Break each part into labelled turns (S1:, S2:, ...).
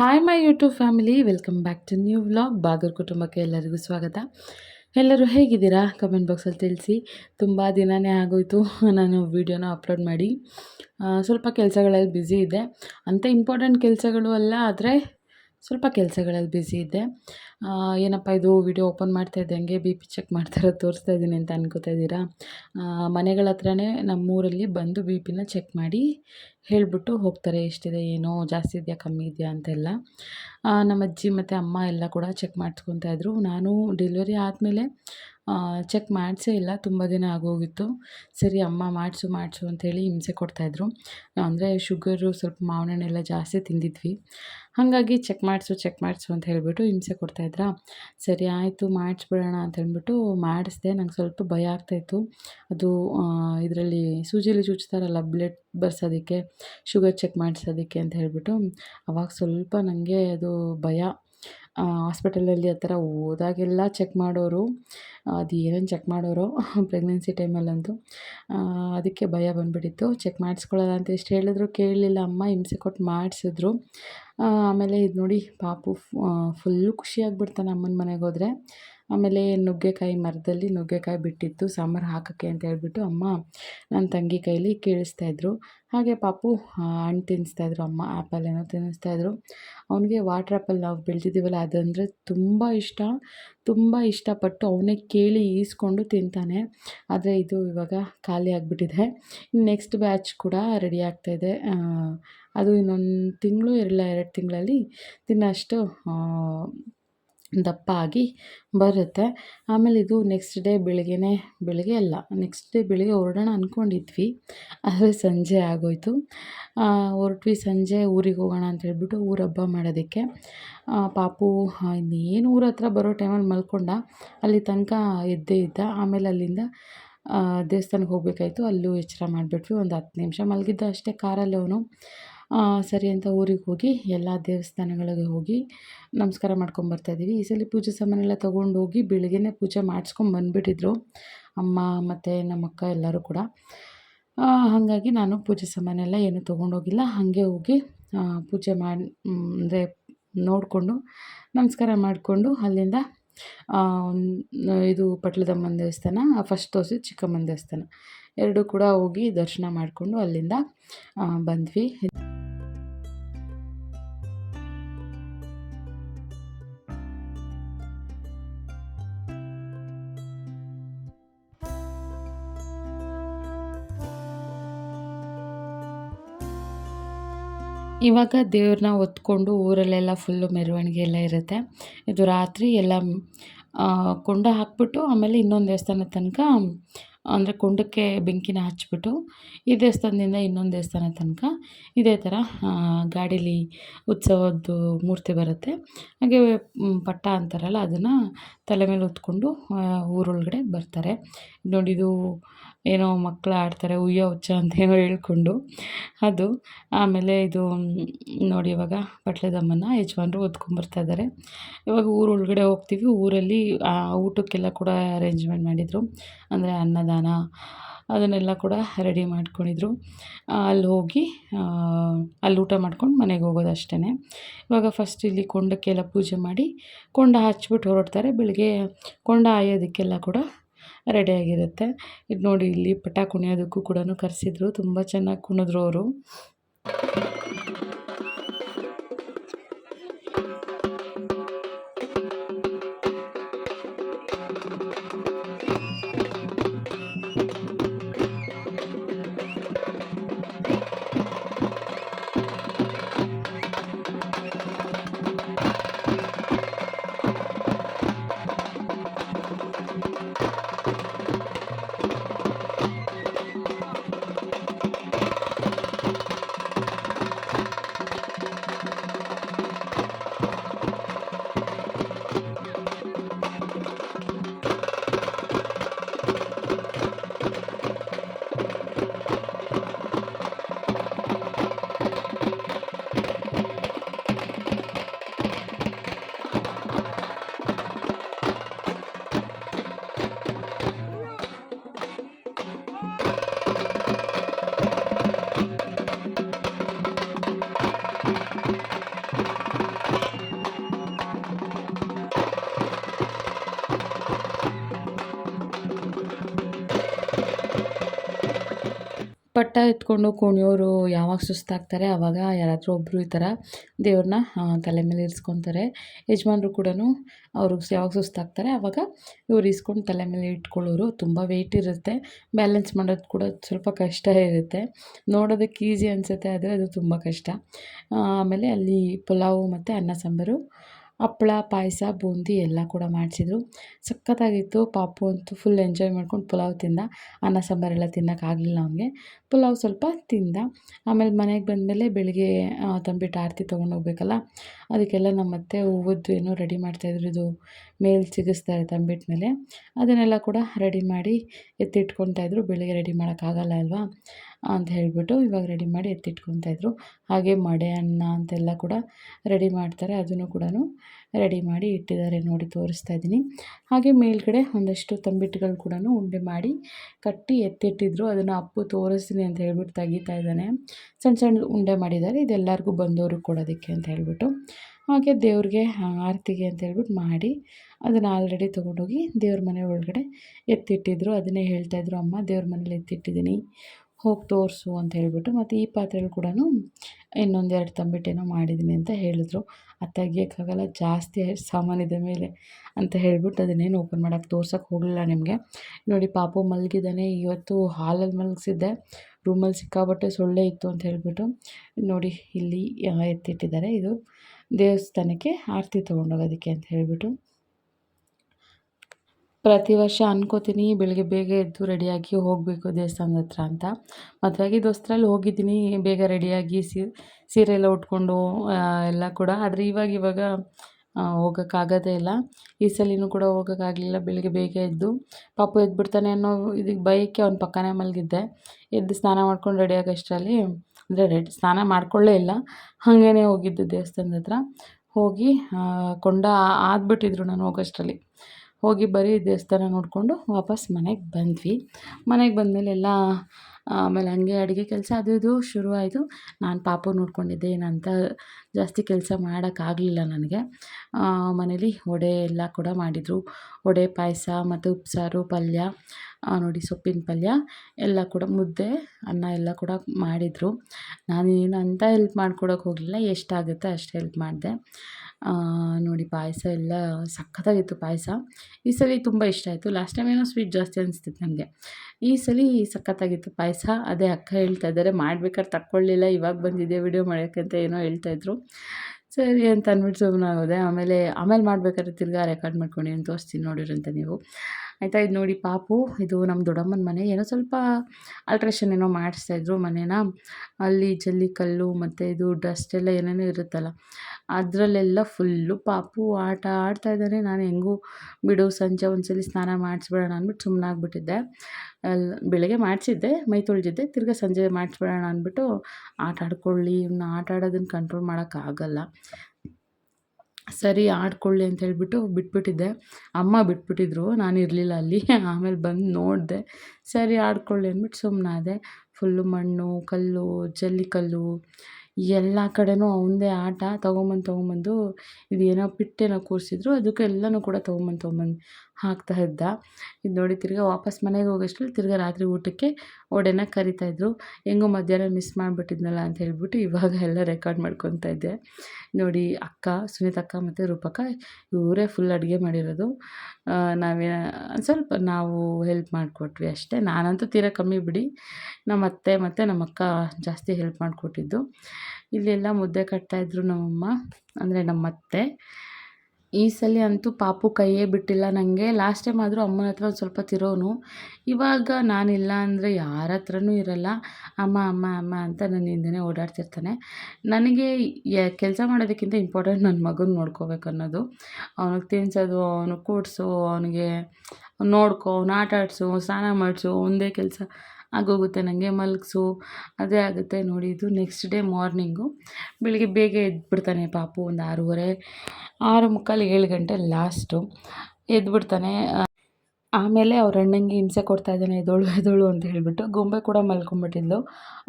S1: Hi my YouTube family welcome back to new vlog ಬಾಗರ್ ಕುಟುಂಬಕ್ಕೆ ಎಲ್ಲರಿಗೂ ಸ್ವಾಗತ. ಎಲ್ಲರೂ ಹೇಗಿದ್ದೀರಾ? ಕಮೆಂಟ್ ಬಾಕ್ಸಲ್ಲಿ ತಿಳಿಸಿ. ತುಂಬ ದಿನವೇ ಆಗೋಯ್ತು. ನಾನು ವೀಡಿಯೋನ ಅಪ್ಲೋಡ್ ಮಾಡಿ. ಸ್ವಲ್ಪ ಕೆಲಸಗಳಲ್ಲಿ ಬ್ಯುಸಿ ಇದೆ ಅಂಥ ಇಂಪಾರ್ಟೆಂಟ್ ಕೆಲಸಗಳು ಅಲ್ಲ, ಆದರೆ ಸ್ವಲ್ಪ ಕೆಲಸಗಳಲ್ಲಿ ಬ್ಯುಸಿ ಇದ್ದೆ. ಏನಪ್ಪ ಇದು ವಿಡಿಯೋ ಓಪನ್ ಮಾಡ್ತಾ ಇದ್ದಂಗೆ ಬಿ ಪಿ ಚೆಕ್ ಮಾಡ್ತಾರೋ ತೋರಿಸ್ತಾ ಇದ್ದೀನಿ ಅಂತ ಅನ್ಕೋತಾ ಇದ್ದೀರಾ? ಮನೆಗಳ ಹತ್ರನೇ ನಮ್ಮೂರಲ್ಲಿ ಬಂದು ಬಿ ಪಿನ ಚೆಕ್ ಮಾಡಿ ಹೇಳಿಬಿಟ್ಟು ಹೋಗ್ತಾರೆ ಎಷ್ಟಿದೆ, ಏನೋ ಜಾಸ್ತಿ ಇದೆಯಾ, ಕಮ್ಮಿ ಇದೆಯಾ ಅಂತೆಲ್ಲ. ನಮ್ಮ ಅಜ್ಜಿ ಮತ್ತು ಅಮ್ಮ ಎಲ್ಲ ಕೂಡ ಚೆಕ್ ಮಾಡಿಸ್ಕೊತಾ ಇದ್ದರು ನಾನು ಡೆಲಿವರಿ ಆದಮೇಲೆ ಚೆಕ್ ಮಾಡಿಸೇ ಇಲ್ಲ, ತುಂಬ ದಿನ ಆಗೋಗಿತ್ತು. ಸರಿ, ಅಮ್ಮ ಮಾಡಿಸು ಮಾಡಿಸು ಅಂತೇಳಿ ಹಿಂಸೆ ಕೊಡ್ತಾಯಿದ್ರು ಅಂದರೆ ಶುಗರು, ಸ್ವಲ್ಪ ಮಾವಿನ ಹಣ್ಣೆಲ್ಲ ಜಾಸ್ತಿ ತಿಂದಿದ್ವಿ. ಹಾಗಾಗಿ ಚೆಕ್ ಮಾಡಿಸು ಚೆಕ್ ಮಾಡಿಸು ಅಂತ ಹೇಳಿಬಿಟ್ಟು ಹಿಂಸೆ ಕೊಡ್ತಾಯಿದ್ರಾ ಸರಿ, ಆಯಿತು, ಮಾಡಿಸ್ಬಿಡೋಣ ಅಂತ ಹೇಳಿಬಿಟ್ಟು ಮಾಡಿಸಿದೆ. ನಂಗೆ ಸ್ವಲ್ಪ ಭಯ ಆಗ್ತಾಯಿತ್ತು ಅದು ಇದರಲ್ಲಿ ಸೂಜಿಲಿ ಚುಚ್ತಾರಲ್ಲ ಬ್ಲಡ್ ಬರ್ಸೋದಕ್ಕೆ ಶುಗರ್ ಚೆಕ್ ಮಾಡಿಸೋದಕ್ಕೆ ಅಂತ ಹೇಳಿಬಿಟ್ಟು, ಅವಾಗ ಸ್ವಲ್ಪ ನನಗೆ ಅದು ಭಯ ಹಾಸ್ಪಿಟಲಲ್ಲಿ ಆ ಥರ ಹೋದಾಗೆಲ್ಲ ಚೆಕ್ ಮಾಡೋರು, ಅದು ಏನೇನು ಚೆಕ್ ಮಾಡೋರು ಪ್ರೆಗ್ನೆನ್ಸಿ ಟೈಮಲ್ಲಂತೂ ಅದಕ್ಕೆ ಭಯ ಬಂದುಬಿಟ್ಟಿತ್ತು. ಚೆಕ್ ಮಾಡಿಸ್ಕೊಳ್ಳೋಣ ಅಂತ ಎಷ್ಟು ಹೇಳಿದ್ರು, ಕೇಳಲಿಲ್ಲ. ಅಮ್ಮ ಹಿಂಸೆ ಕೊಟ್ಟು ಮಾಡಿಸಿದ್ರು. ಆಮೇಲೆ ಇದು ನೋಡಿ ಪಾಪು ಫುಲ್ಲು ಖುಷಿಯಾಗ್ಬಿಡ್ತಾನೆ ಅಮ್ಮನ ಮನೆಗೆ ಹೋದರೆ ಆಮೇಲೆ ನುಗ್ಗೆಕಾಯಿ ಮರದಲ್ಲಿ ನುಗ್ಗೆಕಾಯಿ ಬಿಟ್ಟಿತ್ತು, ಸಾಂಬಾರು ಹಾಕೋಕ್ಕೆ ಅಂತ ಹೇಳ್ಬಿಟ್ಟು ಅಮ್ಮ ನನ್ನ ತಂಗಿ ಕೈಲಿ ಕೇಳಿಸ್ತಾಯಿದ್ರು ಹಾಗೆ ಪಾಪು ಹಣ್ಣು ತಿನ್ನಿಸ್ತಾಯಿದ್ರು ಅಮ್ಮ ಆ್ಯಪಲ್ ಏನೋ ತಿನ್ನಿಸ್ತಾಯಿದ್ರು ಅವನಿಗೆ ವಾಟ್ರ್ ಆ್ಯಪಲ್ ನಾವು ಬೆಳೆದಿದ್ದೀವಲ್ಲ, ಅದಂದರೆ ತುಂಬ ಇಷ್ಟ, ತುಂಬ ಇಷ್ಟಪಟ್ಟು ಅವನೇ ಕೇಳಿ ಈಸ್ಕೊಂಡು ತಿಂತಾನೆ. ಆದರೆ ಇದು ಇವಾಗ ಖಾಲಿ ಆಗಿಬಿಟ್ಟಿದೆ. ನೆಕ್ಸ್ಟ್ ಬ್ಯಾಚ್ ಕೂಡ ರೆಡಿ ಆಗ್ತಾಯಿದೆ ಅದು ಇನ್ನೊಂದು ತಿಂಗಳು ಇರಲ್ಲ ಎರಡು ತಿಂಗಳಲ್ಲಿ ತಿನ್ನೋಷ್ಟು ದಪ್ಪ ಆಗಿ ಬರುತ್ತೆ. ಆಮೇಲೆ ಇದು ನೆಕ್ಸ್ಟ್ ಡೇ ಬೆಳಗ್ಗೆನೇ, ಬೆಳಗ್ಗೆ ಅಲ್ಲ ನೆಕ್ಸ್ಟ್ ಡೇ ಬೆಳಗ್ಗೆ ಹೊರಡೋಣ ಅಂದ್ಕೊಂಡಿದ್ವಿ ಆದರೆ ಸಂಜೆ ಆಗೋಯಿತು. ಹೊರಟ್ವಿ ಸಂಜೆ, ಊರಿಗೆ ಹೋಗೋಣ ಅಂತ ಹೇಳ್ಬಿಟ್ಟು ಊರ ಹಬ್ಬ ಮಾಡೋದಕ್ಕೆ. ಪಾಪು ಇನ್ನೇನು ಊರ ಹತ್ರ ಬರೋ ಟೈಮಲ್ಲಿ ಮಲ್ಕೊಂಡ. ಅಲ್ಲಿ ತನಕ ಎದ್ದೇ ಇದ್ದ. ಆಮೇಲೆ ಅಲ್ಲಿಂದ ದೇವಸ್ಥಾನಕ್ಕೆ ಹೋಗಬೇಕಾಯ್ತು. ಅಲ್ಲೂ ಎಚ್ಚರ ಮಾಡಿಬಿಟ್ವಿ. ಒಂದು ಹತ್ತು ನಿಮಿಷ ಮಲಗಿದ್ದ ಅಷ್ಟೇ ಕಾರಲ್ಲಿ ಅವನು. ಸರಿ ಅಂತ ಊರಿಗೆ ಹೋಗಿ ಎಲ್ಲ ದೇವಸ್ಥಾನಗಳಿಗೆ ಹೋಗಿ ನಮಸ್ಕಾರ ಮಾಡ್ಕೊಂಬರ್ತಾಯಿದ್ದೀವಿ ಈ ಸಲ ಪೂಜೆ ಸಾಮಾನೆಲ್ಲ ತೊಗೊಂಡೋಗಿ ಬೆಳಗ್ಗೆನೇ ಪೂಜೆ ಮಾಡಿಸ್ಕೊಂಡು ಬಂದುಬಿಟ್ಟಿದ್ರು. ಅಮ್ಮ ಮತ್ತು ನಮ್ಮ ಅಕ್ಕ ಎಲ್ಲರೂ ಕೂಡ. ಹಾಗಾಗಿ ನಾನು ಪೂಜೆ ಸಾಮಾನೆಲ್ಲ ಏನೂ ತೊಗೊಂಡೋಗಿಲ್ಲ ಹಾಗೆ ಹೋಗಿ ಪೂಜೆ ಮಾಡಿ ಅಂದರೆ ನೋಡಿಕೊಂಡು ನಮಸ್ಕಾರ ಮಾಡಿಕೊಂಡು ಅಲ್ಲಿಂದ ಇದು ಪಟ್ಲದಮ್ಮನ ದೇವಸ್ಥಾನ ಫಸ್ಟ್ ದೋಸೆ ಚಿಕ್ಕಮ್ಮನ ದೇವಸ್ಥಾನ. ಎರಡೂ ಕೂಡ ಹೋಗಿ ದರ್ಶನ ಮಾಡಿಕೊಂಡು ಅಲ್ಲಿಂದ ಬಂದ್ವಿ. ಇವಾಗ ದೇವ್ರನ್ನ ಹೊತ್ಕೊಂಡು ಊರಲ್ಲೆಲ್ಲ ಫುಲ್ಲು ಮೆರವಣಿಗೆ ಎಲ್ಲ ಇರುತ್ತೆ. ಇದು ರಾತ್ರಿ ಎಲ್ಲ ಕೊಂಡ ಹಾಕ್ಬಿಟ್ಟು ಆಮೇಲೆ ಇನ್ನೊಂದು ದೇವಸ್ಥಾನದ ತನಕ, ಅಂದರೆ ಕುಂಡಕ್ಕೆ ಬೆಂಕಿನ ಹಚ್ಚಿಬಿಟ್ಟು ಈ ದೇವಸ್ಥಾನದಿಂದ ಇನ್ನೊಂದು ದೇವಸ್ಥಾನ ತನಕ ಇದೇ ಥರ ಗಾಡೀಲಿ ಉತ್ಸವದ್ದು ಮೂರ್ತಿ ಬರುತ್ತೆ. ಹಾಗೆ ಪಟ್ಟ ಅಂತಾರಲ್ಲ ಅದನ್ನು ತಲೆ ಮೇಲೆ ಹೊತ್ಕೊಂಡು ಊರೊಳಗಡೆ ಬರ್ತಾರೆ. ನೋಡಿ ಇದು ಏನೋ ಮಕ್ಕಳು ಆಡ್ತಾರೆ, ಉಯ್ಯೋ, ಹುಚ್ಚ ಅಂತ ಏನೋ ಹೇಳ್ಕೊಂಡು ಅದು. ಆಮೇಲೆ ಇದು ನೋಡಿ ಇವಾಗ ಪಟ್ಲದಮ್ಮನ ಯಜಮಾನ್ರು ಹೊತ್ಕೊಂಬರ್ತಾ ಇದ್ದಾರೆ ಇವಾಗ ಊರೊಳಗಡೆ ಹೋಗ್ತೀವಿ. ಊರಲ್ಲಿ ಊಟಕ್ಕೆಲ್ಲ ಕೂಡ ಅರೇಂಜ್ಮೆಂಟ್ ಮಾಡಿದರು. ಅಂದರೆ ಅನ್ನದಾನ ಅದನ್ನೆಲ್ಲ ಕೂಡ ರೆಡಿ ಮಾಡ್ಕೊಂಡಿದ್ರು. ಅಲ್ಲಿ ಹೋಗಿ ಅಲ್ಲಿ ಊಟ ಮಾಡ್ಕೊಂಡು ಮನೆಗೆ ಹೋಗೋದು ಅಷ್ಟೇ ಇವಾಗ ಫಸ್ಟ್ ಇಲ್ಲಿ ಕೊಂಡಕ್ಕೆಲ್ಲ ಪೂಜೆ ಮಾಡಿ ಕೊಂಡ ಹಚ್ಬಿಟ್ಟು ಹೊರಡ್ತಾರೆ. ಬೆಳಗ್ಗೆ ಕೊಂಡ ಆಯೋದಕ್ಕೆಲ್ಲ ಕೂಡ ರೆಡಿಯಾಗಿರುತ್ತೆ. ಇದು ನೋಡಿ ಇಲ್ಲಿ ಪಟ ಕುಣಿಯೋದಕ್ಕೂ ಕೂಡ ಕರೆಸಿದ್ರು. ತುಂಬ ಚೆನ್ನಾಗಿ ಕುಣಿದ್ರು ಅವರು. ಪಟ್ಟ ಎತ್ಕೊಂಡು ಕುಣಿಯೋರು ಯಾವಾಗ ಸುಸ್ತಾಗ್ತಾರೆ ಆವಾಗ ಯಾರಾದರೂ ಒಬ್ಬರು ಈ ಥರ ದೇವ್ರನ್ನ ತಲೆ ಮೇಲೆ ಇರಿಸ್ಕೊತಾರೆ. ಯಜಮಾನ್ರು ಕೂಡ ಅವರು ಯಾವಾಗ ಸುಸ್ತಾಗ್ತಾರೆ ಆವಾಗ ಇವ್ರು ಇಸ್ಕೊಂಡು ತಲೆ ಮೇಲೆ ಇಟ್ಕೊಳ್ಳೋರು ತುಂಬ ವೆಯ್ಟ್ ಇರುತ್ತೆ. ಬ್ಯಾಲೆನ್ಸ್ ಮಾಡೋದು ಕೂಡ ಸ್ವಲ್ಪ ಕಷ್ಟ ಇರುತ್ತೆ. ನೋಡೋದಕ್ಕೆ ಈಸಿ ಅನಿಸುತ್ತೆ, ಆದರೆ ಅದು ತುಂಬ ಕಷ್ಟ. ಆಮೇಲೆ ಅಲ್ಲಿ ಪುಲಾವು ಮತ್ತು ಅನ್ನ ಸಾಂಬಾರು, ಹಪ್ಪಳ, ಪಾಯಸ, ಬೂಂದಿ ಎಲ್ಲ ಕೂಡ ಮಾಡಿಸಿದ್ರು. ಸಖತ್ತಾಗಿತ್ತು. ಪಾಪು ಅಂತೂ ಫುಲ್ ಎಂಜಾಯ್ ಮಾಡ್ಕೊಂಡು ಪುಲಾವ್ ತಿಂದ. ಅನ್ನ ಸಾಂಬಾರೆಲ್ಲ ತಿನ್ನೋಕ್ಕಾಗಲಿಲ್ಲ ಅವನಿಗೆ. ಪಲಾವ್ ಸ್ವಲ್ಪ ತಿಂದ, ಆಮೇಲೆ ಮನೆಗೆ ಬಂದಮೇಲೆ ಬೆಳಿಗ್ಗೆ ತಂಬಿಟ್ಟು ಆರತಿ ತೊಗೊಂಡು ಹೋಗ್ಬೇಕಲ್ಲ, ಅದಕ್ಕೆಲ್ಲ ನಮ್ಮ ಅತ್ತೆ ಹೂವದ್ದು ಏನೋ ರೆಡಿ ಮಾಡ್ತಾಯಿದ್ರು ಇದು ಮೇಲೆ ಸಿಗಿಸ್ತಾರೆ ತಂಬಿಟ್ಟ ಮೇಲೆ, ಅದನ್ನೆಲ್ಲ ಕೂಡ ರೆಡಿ ಮಾಡಿ ಎತ್ತಿಟ್ಕೊತಾಯಿದ್ರು ಬೆಳಿಗ್ಗೆ ರೆಡಿ ಮಾಡೋಕ್ಕಾಗಲ್ಲ ಅಲ್ವಾ, ಅಂತ ಹೇಳಿಬಿಟ್ಟು ಇವಾಗ ರೆಡಿ ಮಾಡಿ ಎತ್ತಿಟ್ಕೊತಾಯಿದ್ರು ಹಾಗೆ ಮಡೆ ಅನ್ನ ಅಂತೆಲ್ಲ ಕೂಡ ರೆಡಿ ಮಾಡ್ತಾರೆ, ಅದನ್ನು ಕೂಡ ರೆಡಿ ಮಾಡಿ ಇಟ್ಟಿದ್ದಾರೆ ನೋಡಿ ತೋರಿಸ್ತಾ ಇದ್ದೀನಿ. ಹಾಗೆ ಮೇಲ್ಗಡೆ ಒಂದಷ್ಟು ತಂಬಿಟ್ಟುಗಳು ಕೂಡ ಉಂಡೆ ಮಾಡಿ ಕಟ್ಟಿ ಎತ್ತಿಟ್ಟಿದ್ರು. ಅದನ್ನು ಅಪ್ಪು ತೋರಿಸ್ತೀನಿ ಅಂತ ಹೇಳ್ಬಿಟ್ಟು ತೆಗಿತಾ ಇದ್ದಾನೆ. ಸಣ್ಣ ಸಣ್ಣ ಉಂಡೆ ಮಾಡಿದ್ದಾರೆ. ಇದೆಲ್ಲರಿಗೂ ಬಂದವರು ಕೊಡೋದಕ್ಕೆ ಅಂತ ಹೇಳ್ಬಿಟ್ಟು. ಹಾಗೆ ದೇವ್ರಿಗೆ ಆರತಿಗೆ ಅಂತ ಹೇಳ್ಬಿಟ್ಟು ಮಾಡಿ ಅದನ್ನು ಆಲ್ರೆಡಿ ತೊಗೊಂಡೋಗಿ ದೇವ್ರ ಮನೆ ಒಳಗಡೆ ಎತ್ತಿಟ್ಟಿದ್ರು. ಅದನ್ನೇ ಹೇಳ್ತಾಯಿದ್ರು ಅಮ್ಮ, ದೇವ್ರ ಮನೇಲಿ ಎತ್ತಿಟ್ಟಿದ್ದೀನಿ. ಹೋಗಿ ತೋರಿಸು ಅಂತ ಹೇಳಿಬಿಟ್ಟು. ಮತ್ತು ಈ ಪಾತ್ರೆಗಳು ಕೂಡ ಇನ್ನೊಂದೆರಡು ತಂಬಿಟ್ಟೇನೋ ಮಾಡಿದ್ದೀನಿ ಅಂತ ಹೇಳಿದ್ರು. ಅದು ತೆಗಿಯೋಕ್ಕಾಗಲ್ಲ ಜಾಸ್ತಿ ಸಾಮಾನಿದೆ ಮೇಲೆ ಅಂತ ಹೇಳ್ಬಿಟ್ಟು ಅದನ್ನೇನು ಓಪನ್ ಮಾಡೋಕ್ಕೆ ತೋರ್ಸೋಕ್ಕೆ ಹೋಗಲಿಲ್ಲ ನಿಮಗೆ. ನೋಡಿ, ಪಾಪು ಮಲಗಿದ್ದಾನೆ. ಇವತ್ತು ಹಾಲಲ್ಲಿ ಮಲಗಿಸಿದ್ದೆ. ರೂಮಲ್ಲಿ ಸಿಕ್ಕಾಬಟ್ಟೆ ಸೊಳ್ಳೆ ಇತ್ತು ಅಂತ ಹೇಳಿಬಿಟ್ಟು ನೋಡಿ, ಇಲ್ಲಿ ಎತ್ತಿಟ್ಟಿದ್ದಾರೆ. ಇದು ದೇವಸ್ಥಾನಕ್ಕೆ ಆರತಿ ತೊಗೊಂಡೋಗೋದಕ್ಕೆ ಅಂತ ಹೇಳಿಬಿಟ್ಟು ಪ್ರತಿ ವರ್ಷ ಅನ್ಕೋತೀನಿ, ಬೆಳಗ್ಗೆ ಬೇಗ ಎದ್ದು ರೆಡಿಯಾಗಿ ಹೋಗಬೇಕು ದೇವಸ್ಥಾನದ ಹತ್ರ ಅಂತ. ಮದುವೆ ದೋಸ್ತರಲ್ಲಿ ಹೋಗಿದ್ದೀನಿ, ಬೇಗ ರೆಡಿಯಾಗಿ ಸೀರೆ ಎಲ್ಲ ಉಟ್ಕೊಂಡು ಎಲ್ಲ ಕೂಡ. ಆದರೆ ಇವಾಗ ಇವಾಗ ಹೋಗೋಕ್ಕಾಗೋದೇ ಇಲ್ಲ. ಈ ಸಲಿನೂ ಕೂಡ ಹೋಗೋಕ್ಕಾಗಲಿಲ್ಲ ಬೆಳಗ್ಗೆ ಬೇಗ ಎದ್ದು. ಪಾಪು ಎದ್ಬಿಡ್ತಾನೆ ಅನ್ನೋ ಇದಕ್ಕೆ ಭಯಕ್ಕೆ ಅವ್ನ ಪಕ್ಕನೇ ಮಲಗಿದ್ದೆ. ಎದ್ದು ಸ್ನಾನ ಮಾಡ್ಕೊಂಡು ರೆಡಿ ಆಗೋಷ್ಟರಲ್ಲಿ ಅಂದರೆ ರೆಡಿ, ಸ್ನಾನ ಮಾಡ್ಕೊಳ್ಳೇ ಇಲ್ಲ. ಹಾಗೇ ಹೋಗಿದ್ದು ದೇವಸ್ಥಾನದ ಹತ್ರ. ಹೋಗಿ ಕೊಂಡ ಆದ್ಬಿಟ್ಟಿದ್ರು ನಾನು ಹೋಗೋಷ್ಟರಲ್ಲಿ ಹೋಗಿ ಬರೀ ದೇವಸ್ಥಾನ ನೋಡಿಕೊಂಡು ವಾಪಸ್ ಮನೆಗೆ ಬಂದ್ವಿ. ಮನೆಗೆ ಬಂದಮೇಲೆ ಎಲ್ಲ, ಆಮೇಲೆ ಹಂಗೆ ಅಡುಗೆ ಕೆಲಸ ಅದು ಇದು ಶುರುವಾಯಿತು. ನಾನು ಪಾಪ ನೋಡ್ಕೊಂಡಿದ್ದೆ, ಏನಂತ ಜಾಸ್ತಿ ಕೆಲಸ ಮಾಡೋಕ್ಕಾಗಲಿಲ್ಲ ನನಗೆ. ಮನೇಲಿ ವಡೆ ಎಲ್ಲ ಕೂಡ ಮಾಡಿದರು. ವಡೆ, ಪಾಯಸ ಮತ್ತು ಉಪ್ಸಾರು, ಪಲ್ಯ ನೋಡಿ ಸೊಪ್ಪಿನ ಪಲ್ಯ ಎಲ್ಲ ಕೂಡ ಮುದ್ದೆ, ಅನ್ನ ಎಲ್ಲ ಕೂಡ ಮಾಡಿದರು. ನಾನು ಏನು ಅಂತ ಹೆಲ್ಪ್ ಮಾಡ್ಕೊಡೋಕೆ ಹೋಗಲಿಲ್ಲ, ಎಷ್ಟಾಗುತ್ತೆ ಅಷ್ಟು ಹೆಲ್ಪ್ ಮಾಡಿದೆ. ನೋಡಿ ಪಾಯಸ ಎಲ್ಲ ಸಖತ್ತಾಗಿತ್ತು ಪಾಯಸ. ಈ ಸಲ ತುಂಬ ಇಷ್ಟ ಆಯಿತು. ಲಾಸ್ಟ್ ಟೈಮ್ ಏನೋ ಸ್ವೀಟ್ ಜಾಸ್ತಿ ಅನಿಸ್ತಿತ್ತು ನನಗೆ. ಈ ಸಲ ಸಖತ್ತಾಗಿತ್ತು ಪಾಯಸ. ಅದೇ ಅಕ್ಕ ಹೇಳ್ತಾ ಇದ್ದಾರೆ, ಮಾಡ್ಬೇಕಾದ್ರೆ ತಕ್ಕೊಳ್ಳಿಲ್ಲ ಇವಾಗ ಬಂದಿದೆ ವಿಡಿಯೋ ಮಾಡೋಕ್ಕಂತ ಏನೋ ಹೇಳ್ತಾಯಿದ್ರು ಸರಿ ಅಂತ ಅಂದ್ಬಿಟ್ಟು ಸುಮ್ಮನಾಗೋದೆ ಆಮೇಲೆ ಆಮೇಲೆ ಮಾಡ್ಬೇಕಾದ್ರೆ ತಿರ್ಗಾ ರೆಕಾರ್ಡ್ ಮಾಡ್ಕೊಂಡು ಏನು ತೋರಿಸ್ತೀನಿ ನೋಡಿರಂತ ನೀವು. ಆಯಿತಾ? ಇದು ನೋಡಿ ಪಾಪು, ಇದು ನಮ್ಮ ದೊಡ್ಡಮ್ಮನ ಮನೆ. ಏನೋ ಸ್ವಲ್ಪ ಆಲ್ಟ್ರೇಷನ್ ಏನೋ ಮಾಡಿಸ್ತಾಯಿದ್ರು ಮನೇನ. ಅಲ್ಲಿ ಜಲ್ಲಿಕಲ್ಲು ಮತ್ತು ಇದು ಡಸ್ಟ್ ಎಲ್ಲ ಏನೇನೋ ಇರುತ್ತಲ್ಲ, ಅದರಲ್ಲೆಲ್ಲ ಫುಲ್ಲು ಪಾಪು ಆಟ ಆಡ್ತಾ ಇದ್ದಾನೆ ನಾನು ಹೆಂಗೂ ಬಿಡು, ಸಂಜೆ ಒಂದ್ಸಲಿ ಸ್ನಾನ ಮಾಡಿಸ್ಬಿಡೋಣ ಅಂದ್ಬಿಟ್ಟು ಸುಮ್ಮನಾಗ್ಬಿಟ್ಟಿದ್ದೆ ಅಲ್ಲಿ ಬೆಳಗ್ಗೆ ಮಾಡಿಸಿದ್ದೆ, ಮೈ ತೊಳೆದಿದ್ದೆ, ತಿರ್ಗಾ ಸಂಜೆ ಮಾಡಿಸ್ಬಿಡೋಣ ಅಂದ್ಬಿಟ್ಟು ಆಟ ಆಡ್ಕೊಳ್ಳಿ ಇವ್ನ ಆಟ ಆಡೋದನ್ನು ಕಂಟ್ರೋಲ್ ಮಾಡೋಕ್ಕಾಗಲ್ಲ ಸರಿ ಆಡ್ಕೊಳ್ಳಿ ಅಂತ ಹೇಳಿಬಿಟ್ಟು ಬಿಟ್ಬಿಟ್ಟಿದ್ದೆ. ಅಮ್ಮ ಬಿಟ್ಬಿಟ್ಟಿದ್ರು. ನಾನು ಇರಲಿಲ್ಲ ಅಲ್ಲಿ. ಆಮೇಲೆ ಬಂದು ನೋಡಿದೆ. ಸರಿ ಆಡ್ಕೊಳ್ಳಿ ಅಂದ್ಬಿಟ್ಟು ಸುಮ್ಮನಾದೆ ಫುಲ್ಲು ಮಣ್ಣು, ಕಲ್ಲು, ಜಲ್ಲಿಕಲ್ಲು, ಎಲ್ಲ ಕಡೆಯೂ ಅವಂದೇ ಆಟ. ತೊಗೊಂಬಂದು ತೊಗೊಂಬಂದು ಇದೇನೋ ಪಿಟ್ಟೇನೋ ಕೂರಿಸಿದ್ರು. ಅದಕ್ಕೆಲ್ಲನೂ ಕೂಡ ತೊಗೊಂಬಂದು ತೊಗೊಂಬಂದು. ಹಾಕ್ತಾ ಇದ್ದ. ಇದು ನೋಡಿ ತಿರ್ಗಾ ವಾಪಸ್ ಮನೆಗೆ ಹೋಗೋಷ್ಟ್ರಲ್ಲಿ ತಿರ್ಗಾ ರಾತ್ರಿ ಊಟಕ್ಕೆ ವಡೆನ ಕರಿತಾಯಿದ್ರು ಹೆಂಗೋ ಮಧ್ಯಾಹ್ನ ಮಿಸ್ ಮಾಡಿಬಿಟ್ಟಿದ್ನಲ್ಲ ಅಂತ ಹೇಳ್ಬಿಟ್ಟು ಇವಾಗ ಎಲ್ಲ ರೆಕಾರ್ಡ್ ಮಾಡ್ಕೊತಾ ಇದ್ದೆ. ನೋಡಿ ಅಕ್ಕ ಅಕ್ಕ ಮತ್ತು ರೂಪಕ್ಕ ಇವರೇ ಫುಲ್ ಅಡುಗೆ ಮಾಡಿರೋದು. ನಾವೇ, ಸ್ವಲ್ಪ ನಾವು ಹೆಲ್ಪ್ ಮಾಡಿಕೊಟ್ವಿ ಅಷ್ಟೇ. ನಾನಂತೂ ತೀರಾ ಕಮ್ಮಿ ಬಿಡಿ. ನಮ್ಮ ಅತ್ತೆ ಮತ್ತು ನಮ್ಮ ಅಕ್ಕ ಜಾಸ್ತಿ ಹೆಲ್ಪ್ ಮಾಡಿಕೊಟ್ಟಿದ್ದು. ಇಲ್ಲೆಲ್ಲ ಮುದ್ದೆ ಕಟ್ತಾಯಿದ್ರು ನಮ್ಮಮ್ಮ. ಅಂದರೆ ನಮ್ಮ ಅತ್ತೆ ಈ ಸಲ ಅಂತೂ ಪಾಪು ಕೈಯೇ ಬಿಟ್ಟಿಲ್ಲ ನನಗೆ ಲಾಸ್ಟ್ ಟೈಮ್ ಆದರೂ ಅಮ್ಮನ ಹತ್ರ ಒಂದು ಸ್ವಲ್ಪ ತಿರೋನು. ಇವಾಗ ನಾನಿಲ್ಲ ಅಂದರೆ ಯಾರ ಹತ್ರನೂ ಇರಲ್ಲ. ಅಮ್ಮ ಅಮ್ಮ ಅಮ್ಮ ಅಂತ ನನ್ನ ಹಿಂದೆನೇ ಓಡಾಡ್ತಿರ್ತಾನೆ. ನನಗೆ ಕೆಲಸ ಮಾಡೋದಕ್ಕಿಂತ ಇಂಪಾರ್ಟೆಂಟ್ ನನ್ನ ಮಗನ ನೋಡ್ಕೋಬೇಕು ಅನ್ನೋದು. ಅವನಿಗೆ ತಿನ್ಸೋದು, ಅವನು ಕೂಡಿಸು, ಅವನಿಗೆ ನೋಡ್ಕೊ, ಅವ್ನು ಆಟ ಆಡಿಸು, ಸ್ನಾನ ಮಾಡಿಸು, ಒಂದೇ ಕೆಲಸ ಆಗೋಗುತ್ತೆ ನನಗೆ ಮಲಗಿಸು, ಅದೇ ಆಗುತ್ತೆ ನೋಡಿ. ಇದು ನೆಕ್ಸ್ಟ್ ಡೇ ಮಾರ್ನಿಂಗು ಬೆಳಿಗ್ಗೆ ಬೇಗ ಎದ್ಬಿಡ್ತಾನೆ ಪಾಪು ಒಂದು ಆರೂವರೆ. ಆರು ಮುಕ್ಕಾಲು ಏಳು ಗಂಟೆ ಲಾಸ್ಟು ಎದ್ಬಿಡ್ತಾನೆ. ಆಮೇಲೆ ಅವ್ರ ಅಣ್ಣಂಗೆ ಹಿಂಸೆ ಕೊಡ್ತಾ ಇದ್ದಾನೆ, ಎದೋಳು ಎದೋಳು ಅಂತ ಹೇಳಿಬಿಟ್ಟು ಗೊಂಬೆ ಕೂಡ ಮಲ್ಕೊಂಬಿಟ್ಟಿದ್ಲು.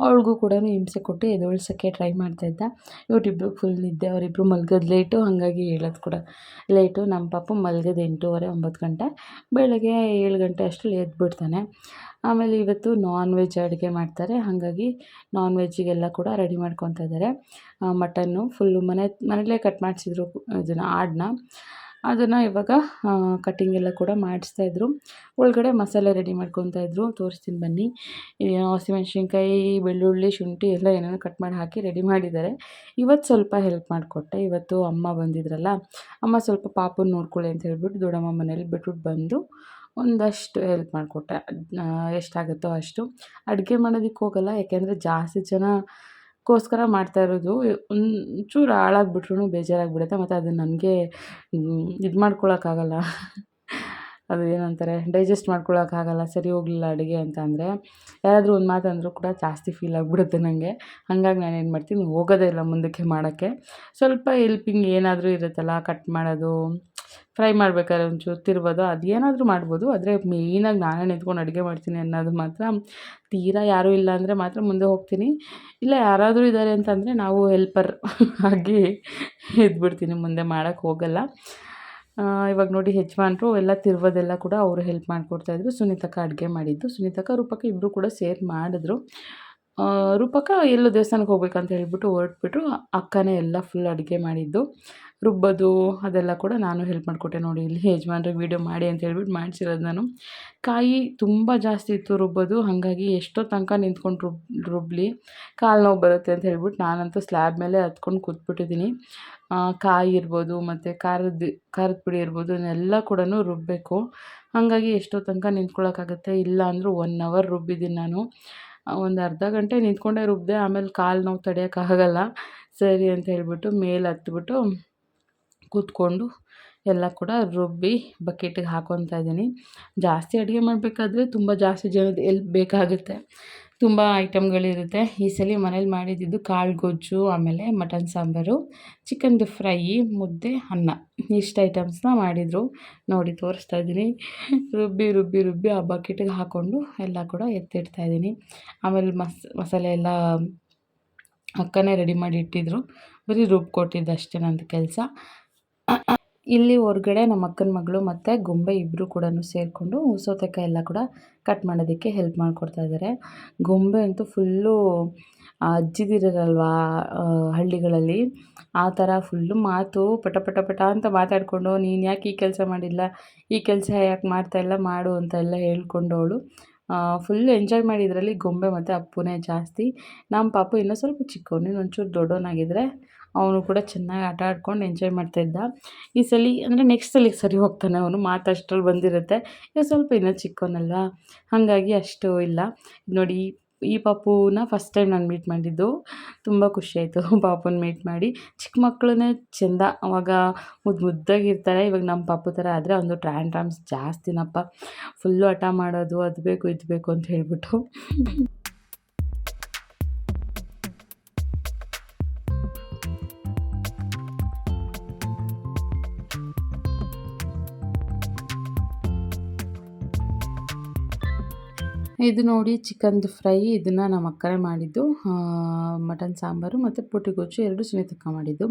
S1: ಅವಳಿಗೂ ಕೂಡ ಹಿಂಸೆ ಕೊಟ್ಟು ಎದೋಳ್ಸೋಕ್ಕೆ ಟ್ರೈ ಮಾಡ್ತಾ ಮಾಡ್ತಾಯಿದ್ದ ಇವರಿಬ್ರು ಫುಲ್ ನಿದ್ದೆ, ಅವರಿಬ್ರು ಮಲ್ಗೋದು ಲೇಟು ಹಾಗಾಗಿ ಹೇಳೋದು ಕೂಡ. ಲೇಟು ನಮ್ಮ ಪಾಪ ಮಲ್ಗೋದು ಎಂಟೂವರೆ, ಒಂಬತ್ತು ಗಂಟೆ. ಬೆಳಗ್ಗೆ ಏಳು ಗಂಟೆ ಅಷ್ಟರಲ್ಲಿ ಎದ್ಬಿಡ್ತಾನೆ. ಆಮೇಲೆ ಇವತ್ತು ನಾನ್ ವೆಜ್ ಅಡುಗೆ ಮಾಡ್ತಾರೆ. ಹಾಗಾಗಿ ನಾನ್ ವೆಜ್ಜಿಗೆಲ್ಲ ಕೂಡ ರೆಡಿ ಮಾಡ್ಕೊತಾ ಇದ್ದಾರೆ. ಮಟನ್ನು ಫುಲ್ಲು ಮನೆ ಮನೇಲೇ ಕಟ್ ಮಾಡಿಸಿದ್ರು ಇದನ್ನು ಆಡನ್ನ ಅದನ್ನು ಇವಾಗ ಕಟ್ಟಿಂಗ್ ಎಲ್ಲ ಕೂಡ ಮಾಡಿಸ್ತಾಯಿದ್ರು ಒಳಗಡೆ ಮಸಾಲೆ ರೆಡಿ ಮಾಡ್ಕೊತಾ ಇದ್ರು. ತೋರಿಸ್ತೀನಿ ಬನ್ನಿ. ಹಸಿಮೆಣ್ಸಿನ್ಕಾಯಿ, ಬೆಳ್ಳುಳ್ಳಿ, ಶುಂಠಿ ಎಲ್ಲ ಏನೇನೋ ಕಟ್ ಮಾಡಿ ಹಾಕಿ ರೆಡಿ ಮಾಡಿದ್ದಾರೆ. ಇವತ್ತು ಸ್ವಲ್ಪ ಹೆಲ್ಪ್ ಮಾಡಿಕೊಟ್ಟೆ. ಇವತ್ತು ಅಮ್ಮ ಬಂದಿದ್ರಲ್ಲ, ಅಮ್ಮ ಸ್ವಲ್ಪ ಪಾಪನ ನೋಡ್ಕೊಳ್ಳಿ ಅಂತ ಹೇಳ್ಬಿಟ್ಟು ದೊಡ್ಡಮ್ಮ ಮನೇಲಿ ಬಿಟ್ಬಿಟ್ಟು ಬಂದು ಒಂದಷ್ಟು ಹೆಲ್ಪ್ ಮಾಡಿಕೊಟ್ಟೆ. ಎಷ್ಟಾಗುತ್ತೋ ಅಷ್ಟು. ಅಡುಗೆ ಮಾಡೋದಕ್ಕೆ ಹೋಗಲ್ಲ, ಯಾಕೆಂದರೆ ಜಾಸ್ತಿ ಜನ ಗೋಸ್ಕರ ಮಾಡ್ತಾ ಇರೋದು. ಒಂಚೂರು ಹಾಳಾಗ್ಬಿಟ್ರು ಬೇಜಾರಾಗ್ಬಿಡುತ್ತೆ. ಮತ್ತು ಅದು ನನಗೆ ಇದು ಮಾಡ್ಕೊಳಕ್ಕಾಗಲ್ಲ. ಅದು ಏನಂತಾರೆ ಡೈಜೆಸ್ಟ್ ಮಾಡ್ಕೊಳಕ್ಕಾಗಲ್ಲ. ಸರಿ ಹೋಗಲಿಲ್ಲ ಅಡುಗೆ ಅಂತ ಅಂದರೆ, ಯಾರಾದರೂ ಒಂದು ಮಾತಂದರೂ ಕೂಡ ಜಾಸ್ತಿ ಫೀಲ್ ಆಗಿಬಿಡುತ್ತೆ ನನಗೆ ಹಾಗಾಗಿ ನಾನು ಏನು ಮಾಡ್ತೀನಿ, ಹೋಗೋದೇ ಇಲ್ಲ ಮುಂದಕ್ಕೆ ಮಾಡೋಕ್ಕೆ. ಸ್ವಲ್ಪ ಹೆಲ್ಪಿಂಗ್ ಏನಾದರೂ ಇರುತ್ತಲ್ಲ ಕಟ್ ಮಾಡೋದು ಫ್ರೈ ಮಾಡ್ಬೇಕಾದ್ರೆ ಒಂಚೂರು ತಿರ್ಬೋದು ಅದೇನಾದರೂ ಮಾಡ್ಬೋದು. ಆದರೆ ಮೇಯ್ನಾಗಿ ನಾನೇ ನಿಂತ್ಕೊಂಡು ಅಡುಗೆ ಮಾಡ್ತೀನಿ ಅನ್ನೋದು ಮಾತ್ರ. ತೀರಾ ಯಾರೂ ಇಲ್ಲ ಅಂದರೆ ಮಾತ್ರ ಮುಂದೆ ಹೋಗ್ತೀನಿ. ಇಲ್ಲ ಯಾರಾದರೂ ಇದ್ದಾರೆ ಅಂತಂದರೆ ನಾವು ಹೆಲ್ಪರ್ ಆಗಿ ಇದ್ಬಿಡ್ತೀನಿ, ಮುಂದೆ ಮಾಡೋಕ್ಕೆ ಹೋಗಲ್ಲ. ಇವಾಗ ನೋಡಿ ಯಜಮಾನ್ರು ಎಲ್ಲ ತಿರ್ವೋದೆಲ್ಲ ಕೂಡ ಅವರು ಹೆಲ್ಪ್ ಮಾಡಿಕೊಡ್ತಾಯಿದ್ರು ಸುನೀತಕ್ಕ ಅಡುಗೆ ಮಾಡಿದ್ದು. ಸುನೀತಕ್ಕ, ರೂಪಕ್ಕ ಇಬ್ಬರು ಕೂಡ ಸೇರಿ ಮಾಡಿದ್ರು. ರೂಪಕ್ಕ ಎಲ್ಲೋ ದೇವಸ್ಥಾನಕ್ಕೆ ಹೋಗ್ಬೇಕಂತ ಹೇಳಿಬಿಟ್ಟು ಹೊರಟ್ಬಿಟ್ರು. ಅಕ್ಕನೇ ಎಲ್ಲ ಫುಲ್ ಅಡುಗೆ ಮಾಡಿದ್ದು. ರುಬ್ಬೋದು ಅದೆಲ್ಲ ಕೂಡ ನಾನು ಹೆಲ್ಪ್ ಮಾಡಿಕೊಟ್ಟೆ ನೋಡಿ. ಇಲ್ಲಿ ಯಜಮಾನ್ರಿಗೆ ವೀಡಿಯೋ ಮಾಡಿ ಅಂತ ಹೇಳ್ಬಿಟ್ಟು ಮಾಡಿಸಿರೋದು ನಾನು. ಕಾಯಿ ತುಂಬ ಜಾಸ್ತಿ ಇತ್ತು ರುಬ್ಬೋದು. ಹಾಗಾಗಿ ಎಷ್ಟೋ ತನಕ ನಿಂತ್ಕೊಂಡು ರುಬ್, ರುಬ್ಲಿ ಕಾಲು ನೋವು ಬರುತ್ತೆ ಅಂತ ಹೇಳ್ಬಿಟ್ಟು ನಾನಂತೂ ಸ್ಲ್ಯಾಬ್ ಮೇಲೆ ಹತ್ಕೊಂಡು ಕೂತ್ಬಿಟ್ಟಿದ್ದೀನಿ. ಕಾಯಿ ಇರ್ಬೋದು, ಮತ್ತು ಖಾರದ ಖಾರದ ಪುಡಿ ಇರ್ಬೋದು, ಇದನ್ನೆಲ್ಲ ಕೂಡ ರುಬ್ಬಬೇಕು. ಹಾಗಾಗಿ ಎಷ್ಟೋ ತನಕ ನಿಂತ್ಕೊಳ್ಳೋಕ್ಕಾಗುತ್ತೆ ಇಲ್ಲ ಅಂದರೂ ಒನ್ ಅವರ್ ರುಬ್ಬಿದ್ದೀನಿ ನಾನು. ಒಂದು ಅರ್ಧ ಗಂಟೆ ನಿಂತ್ಕೊಂಡೇ ರುಬ್ಬಿದೆ ಆಮೇಲೆ ಕಾಲು ನೋವು ತಡೆಯೋಕ್ಕಾಗಲ್ಲ ಸರಿ ಅಂತ ಹೇಳ್ಬಿಟ್ಟು ಮೇಲೆ ಹತ್ಬಿಟ್ಟು ಕೂತ್ಕೊಂಡು ಎಲ್ಲ ಕೂಡ ರುಬ್ಬಿ ಬಕೆಟಿಗೆ ಹಾಕೊತಾ ಇದ್ದೀನಿ. ಜಾಸ್ತಿ ಅಡುಗೆ ಮಾಡಬೇಕಾದ್ರೆ ತುಂಬ ಜಾಸ್ತಿ ಜನದ ಎಲ್ಪ್ ಬೇಕಾಗುತ್ತೆ. ತುಂಬ ಐಟಮ್ಗಳಿರುತ್ತೆ. ಈ ಸಲ ಮನೇಲಿ ಮಾಡಿದ್ದಿದ್ದು ಕಾಳು ಗೊಜ್ಜು ಆಮೇಲೆ ಮಟನ್ ಸಾಂಬಾರು, ಚಿಕನ್ದು ಫ್ರೈ, ಮುದ್ದೆ, ಅನ್ನ. ಇಷ್ಟು ಐಟಮ್ಸ್ನ ಮಾಡಿದರು. ನೋಡಿ, ತೋರಿಸ್ತಾ ಇದ್ದೀನಿ. ರುಬ್ಬಿ ರುಬ್ಬಿ ರುಬ್ಬಿ ಆ ಬಕೆಟಿಗೆ ಹಾಕ್ಕೊಂಡು ಎಲ್ಲ ಕೂಡ ಎತ್ತಿಡ್ತಾ ಇದ್ದೀನಿ. ಆಮೇಲೆ ಮಸ್, ಮಸಾಲೆ ಎಲ್ಲ ಅಕ್ಕನೇ ರೆಡಿ ಮಾಡಿ ಇಟ್ಟಿದ್ರು. ಬರೀ ರುಬ್ಬಿ ಕೊಟ್ಟಿದ್ದು ಅಷ್ಟೇ ಕೆಲಸ. ಇಲ್ಲಿ ಹೊರ್ಗಡೆ ನಮ್ಮ ಅಕ್ಕನ ಮಗಳು ಮತ್ತು ಗೊಂಬೆ ಇಬ್ಬರು ಕೂಡ ಸೇರಿಕೊಂಡು ಸೌತೆಕಾಯಿ ಎಲ್ಲ ಕೂಡ ಕಟ್ ಮಾಡೋದಕ್ಕೆ ಹೆಲ್ಪ್ ಮಾಡಿಕೊಡ್ತಾ ಇದ್ದಾರೆ ಗೊಂಬೆ ಅಂತೂ ಫುಲ್ಲು ಅಜ್ಜಿದಿರಲ್ವಾ ಹಳ್ಳಿಗಳಲ್ಲಿ? ಆ ಥರ ಫುಲ್ಲು ಮಾತು ಪಟ ಪಟ ಪಟ ಅಂತ ಮಾತಾಡಿಕೊಂಡು, ನೀನು ಯಾಕೆ ಈ ಕೆಲಸ ಮಾಡಿಲ್ಲ ಈ ಕೆಲಸ ಯಾಕೆ ಮಾಡ್ತಾ ಇಲ್ಲ? ಮಾಡು ಅಂತ ಎಲ್ಲ ಹೇಳ್ಕೊಂಡವಳು. ಫುಲ್ ಎಂಜಾಯ್ ಮಾಡಿದ್ರಲ್ಲಿ ಗೊಂಬೆ ಮತ್ತು ಅಪ್ಪುನೇ ಜಾಸ್ತಿ. ನಮ್ಮ ಪಾಪು ಇನ್ನೂ ಸ್ವಲ್ಪ ಚಿಕ್ಕವನು, ಇನ್ನೊಂಚೂರು ದೊಡ್ಡವನಾಗಿದ್ದರೆ ಅವನು ಕೂಡ ಚೆನ್ನಾಗಿ ಆಟ ಆಡ್ಕೊಂಡು ಎಂಜಾಯ್ ಮಾಡ್ತಾಯಿದ್ದ ಈ ಸಲ ಅಂದರೆ ನೆಕ್ಸ್ಟ್ ಸಲಿಗೆ ಸರಿ ಹೋಗ್ತಾನೆ ಅವನು, ಮಾತು ಅಷ್ಟ್ರಲ್ಲಿ ಬಂದಿರುತ್ತೆ. ಈಗ ಸ್ವಲ್ಪ ಇನ್ನೂ ಚಿಕ್ಕವನಲ್ವಾ? ಹಾಗಾಗಿ ಅಷ್ಟು ಇಲ್ಲ. ನೋಡಿ, ಈ ಪಾಪುನ ಫಸ್ಟ್ ಟೈಮ್ ನಾನು ಮೀಟ್ ಮಾಡಿದ್ದು, ತುಂಬ ಖುಷಿಯಾಯಿತು ಪಾಪುನ ಮೀಟ್ ಮಾಡಿ. ಚಿಕ್ಕ ಮಕ್ಕಳನ್ನೇ ಚೆಂದ ಅವಾಗ ಮುದ್ದು ಮುದ್ದಾಗಿರ್ತಾರೆ. ಇವಾಗ ನಮ್ಮ ಪಾಪು ಥರ ಆದರೆ ಒಂದು ಟ್ರ್ಯಾನ್ ಟ್ರಾಮ್ಸ್ ಜಾಸ್ತಿನಪ್ಪ. ಫುಲ್ಲು ಹಠ ಮಾಡೋದು, ಅದು ಬೇಕು, ಇದು ಬೇಕು ಅಂತ ಹೇಳ್ಬಿಟ್ಟು. ಇದು ನೋಡಿ ಚಿಕನ್ದು ಫ್ರೈ ಇದನ್ನು ನಮ್ಮ ಅಕ್ಕನೇ ಮಾಡಿದ್ದು. ಮಟನ್ ಸಾಂಬಾರು ಮತ್ತು ಪುಟಿ ಗೊಜ್ಜು, ಎರಡು ಸುನೀತಕ್ಕ ಮಾಡಿದ್ದು.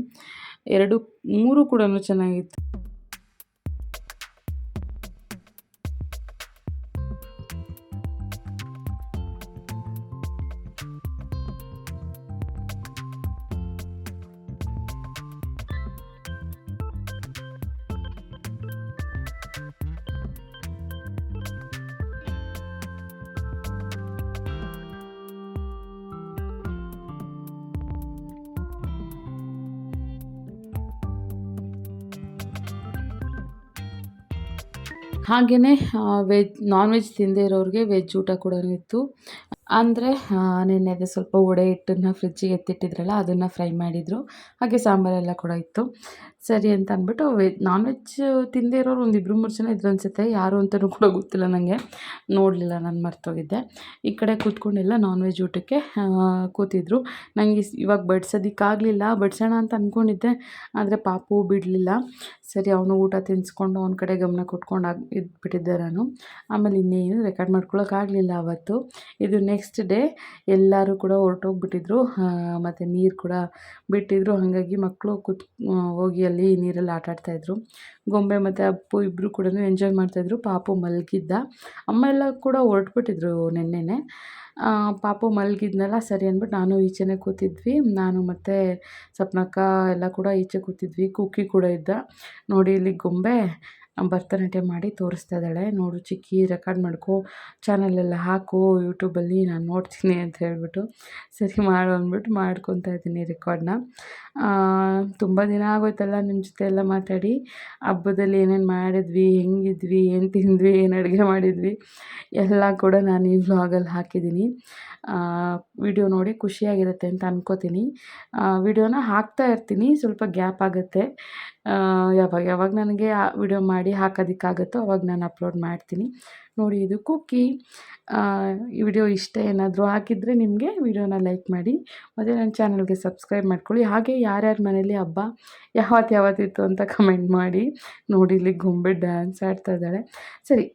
S1: ಎರಡು, ಮೂರು ಕೂಡ ಚೆನ್ನಾಗಿತ್ತು. ಹಾಗೆಯೇ ವೆಜ್ ನಾನ್ ವೆಜ್ ತಿಂದೇ ಇರೋರಿಗೆ ವೆಜ್ ಊಟ ಕೂಡ ಇತ್ತು. ಅಂದರೆ ನೆನ್ನೆದೆ ಸ್ವಲ್ಪ ವಡೆ ಹಿಟ್ಟನ್ನು ಫ್ರಿಜ್ಜಿಗೆ ಎತ್ತಿಟ್ಟಿದ್ರಲ್ಲ, ಅದನ್ನು ಫ್ರೈ ಮಾಡಿದರು. ಹಾಗೆ ಸಾಂಬಾರೆಲ್ಲ ಕೂಡ ಇತ್ತು. ಸರಿ ಅಂತ ಅಂದ್ಬಿಟ್ಟು ವೆಜ್ ನಾನ್ ವೆಜ್ ತಿಂದೇ ಇರೋರು ಒಂದು ಇಬ್ಬರು ಮೂರು ಜನ ಇದ್ರು ಅನಿಸುತ್ತೆ. ಯಾರು ಅಂತಲೂ ಕೂಡ ಗೊತ್ತಿಲ್ಲ ನನಗೆ ನೋಡಲಿಲ್ಲ ನಾನು ಮರ್ತೋಗಿದ್ದೆ. ಈ ಕಡೆ ಕೂತ್ಕೊಂಡೆಲ್ಲ ನಾನ್ ವೆಜ್ ಊಟಕ್ಕೆ ಕೂತಿದ್ರು. ನನಗೆ ಇವಾಗ ಬಡ್ಸೋದಕ್ಕಾಗಲಿಲ್ಲ. ಬಡ್ಸೋಣ ಅಂತ ಅಂದ್ಕೊಂಡಿದ್ದೆ ಆದರೆ ಪಾಪು ಬಿಡಲಿಲ್ಲ. ಸರಿ, ಅವನು ಊಟ ತಿನ್ನಿಸ್ಕೊಂಡು ಅವನ ಕಡೆ ಗಮನ ಕೊಟ್ಕೊಂಡು ಆಗಿ ಇದ್ಬಿಟ್ಟಿದ್ದೆ ನಾನು. ಆಮೇಲೆ ಇನ್ನೇನು ರೆಕಾರ್ಡ್ ಮಾಡ್ಕೊಳ್ಳೋಕ್ಕಾಗಲಿಲ್ಲ ಅವತ್ತು. ಇದು ನೆಕ್ಸ್ಟ್ ಡೇ ಎಲ್ಲರೂ ಕೂಡ ಹೊರ್ಟೋಗ್ಬಿಟ್ಟಿದ್ರು. ಮತ್ತು ನೀರು ಕೂಡ ಬಿಟ್ಟಿದ್ರು. ಹಾಗಾಗಿ ಮಕ್ಕಳು ಕೂತ್ ಹೋಗಿ ಅಲ್ಲಿ ನೀರಲ್ಲಿ ಆಟ ಆಡ್ತಾಯಿದ್ರು ಗೊಂಬೆ ಮತ್ತು ಅಪ್ಪು ಇಬ್ಬರು ಕೂಡ ಎಂಜಾಯ್ ಮಾಡ್ತಾಯಿದ್ರು ಪಾಪು ಮಲಗಿದ್ದ. ಅಮ್ಮ ಎಲ್ಲ ಕೂಡ ಹೊರ್ಟ್ಬಿಟ್ಟಿದ್ರು ನೆನ್ನೆನೇ. ಪಾಪು ಮಲಗಿದ್ನಲ್ಲ ಸರಿ ಅಂದ್ಬಿಟ್ಟು ನಾನು ಈಚೆನೆ ಕೂತಿದ್ವಿ. ನಾನು ಮತ್ತು ಸಪ್ನಕ್ಕ ಎಲ್ಲ ಕೂಡ ಈಚೆ ಕೂತಿದ್ವಿ. ಕುಕ್ಕಿ ಕೂಡ ಇದ್ದ. ನೋಡಿ ಇಲ್ಲಿ ಗೊಂಬೆ. ಭರತನಾಟ್ಯ ಮಾಡಿ ತೋರಿಸ್ತಾ ಇದ್ದಾಳೆ. ನೋಡು ಚಿಕ್ಕಿ ರೆಕಾರ್ಡ್ ಮಾಡ್ಕೊ. ಚಾನಲೆಲ್ಲ ಹಾಕು. ಯೂಟ್ಯೂಬಲ್ಲಿ ನಾನು ನೋಡ್ತೀನಿ ಅಂತ ಹೇಳ್ಬಿಟ್ಟು. ಸರಿ ಮಾಡು ಅಂದ್ಬಿಟ್ಟು ಮಾಡ್ಕೊತಾ ಇದ್ದೀನಿ ರೆಕಾರ್ಡ್ನ ತುಂಬ ದಿನ ಆಗೋಯ್ತಲ್ಲ ನಿಮ್ಮ ಜೊತೆ ಎಲ್ಲ ಮಾತಾಡಿ. ಹಬ್ಬದಲ್ಲಿ ಏನೇನು ಮಾಡಿದ್ವಿ, ಹೆಂಗಿದ್ವಿ, ಏನು ತಿಂದ್ವಿ, ಏನು ಅಡುಗೆ ಮಾಡಿದ್ವಿ, ಎಲ್ಲ ಕೂಡ ನಾನು ಈ ವ್ಲಾಗಲ್ಲಿ ಹಾಕಿದ್ದೀನಿ. ವಿಡಿಯೋ ನೋಡಿ ಖುಷಿಯಾಗಿರುತ್ತೆ ಅಂತ ಅಂದ್ಕೋತೀನಿ ವಿಡಿಯೋನ ಹಾಕ್ತಾ ಇರ್ತೀನಿ, ಸ್ವಲ್ಪ ಗ್ಯಾಪ್ ಆಗುತ್ತೆ. ಯಾವಾಗ ಯಾವಾಗ ನನಗೆ ವಿಡಿಯೋ ಮಾಡಿ ಹಾಕೋದಕ್ಕಾಗುತ್ತೋ ಅವಾಗ ನಾನು ಅಪ್ಲೋಡ್ ಮಾಡ್ತೀನಿ. ನೋಡಿ ಇದು ಕುಕ್ಕಿ ಈ ವಿಡಿಯೋ ಇಷ್ಟ ಏನಾದರೂ ಹಾಕಿದರೆ ನಿಮಗೆ ವಿಡಿಯೋನ ಲೈಕ್ ಮಾಡಿ. ಮತ್ತು ನನ್ನ ಚಾನಲ್ಗೆ ಸಬ್ಸ್ಕ್ರೈಬ್ ಮಾಡ್ಕೊಳ್ಳಿ. ಹಾಗೆ ಯಾರ್ಯಾರ ಮನೇಲಿ ಹಬ್ಬ ಯಾವತ್ತು ಯಾವತ್ತಿತ್ತು ಅಂತ ಕಮೆಂಟ್ ಮಾಡಿ. ನೋಡಿ ಇಲ್ಲಿ ಗೊಂಬೆ ಡ್ಯಾನ್ಸ್ ಆಡ್ತಾ ಇದ್ದಾಳೆ. ಸರಿ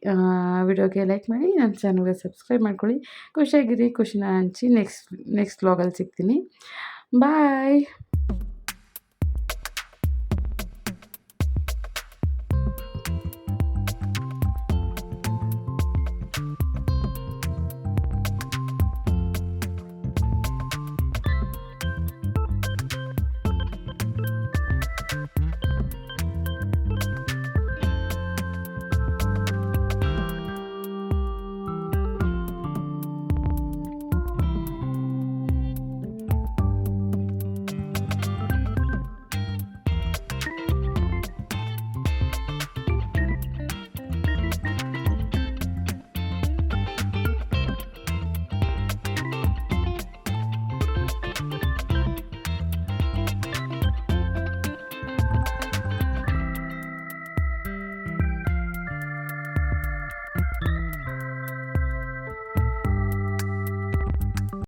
S1: ವಿಡಿಯೋಗೆ ಲೈಕ್ ಮಾಡಿ, ನನ್ನ ಚಾನಲ್ಗೆ ಸಬ್ಸ್ಕ್ರೈಬ್ ಮಾಡ್ಕೊಳ್ಳಿ. ಖುಷಿಯಾಗಿರಿ ಖುಷಿನ ಹಂಚಿ, ನೆಕ್ಸ್ಟ್ ನೆಕ್ಸ್ಟ್ ವ್ಲಾಗಲ್ಲಿ ಸಿಗ್ತೀನಿ. ಬಾಯ್